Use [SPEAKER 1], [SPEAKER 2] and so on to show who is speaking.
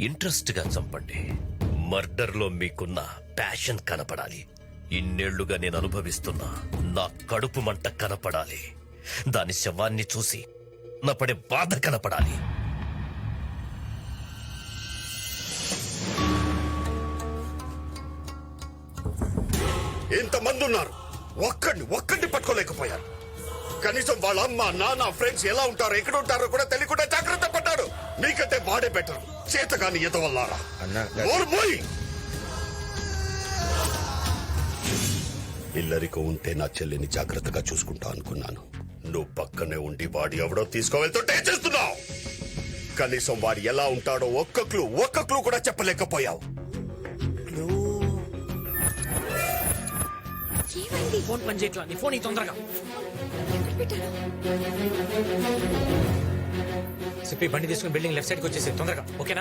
[SPEAKER 1] ఇంట్రెస్ట్గా చంపండి. మర్డర్లో మీకున్న ప్యాషన్ కనపడాలి. ఇన్నేళ్ళుగా నేను అనుభవిస్తున్న నా కడుపు మంట కనపడాలి. దాని శవాన్ని చూసి నా పడే బాధ కనపడాలి.
[SPEAKER 2] ఇంతమంది ఉన్నారు ఒక్కడిని ఒక్కడిని పట్టుకోలేకపోయారు. కనీసం వాళ్ళ అమ్మ నాన్న ఫ్రెండ్స్ ఎలా ఉంటారో ఎక్కడ ఉంటారో కూడా తెలియకుండా జాగ్రత్త మీకంటే వాడే బెటర్. చేతగాని ఎదవల్లారా.
[SPEAKER 3] అన్నా,
[SPEAKER 2] నోర్మోయ్! ఇల్లరికో ఉంటే నా చెల్లిని జాగ్రత్తగా చూసుకుంటా అనుకున్నాను. నువ్వు పక్కనే ఉండి వాడి ఎవడో తీసుకువెళ్తుంటే ఏం చేస్తున్నావు. కనీసం వాడు ఎలా ఉంటాడో ఒక్క క్లూ ఒక్క క్లూ కూడా చెప్పలేకపోయావు.
[SPEAKER 4] ఫోన్ పని చేయట్లా నీ ఫోన్ ఈ తొందరగా.
[SPEAKER 5] ఎక్కడ
[SPEAKER 4] చెప్పి బండి తీసుకుని బిల్డింగ్ లెఫ్ట్ సైడ్కి వచ్చేసి తొందరగా. ఓకేనా?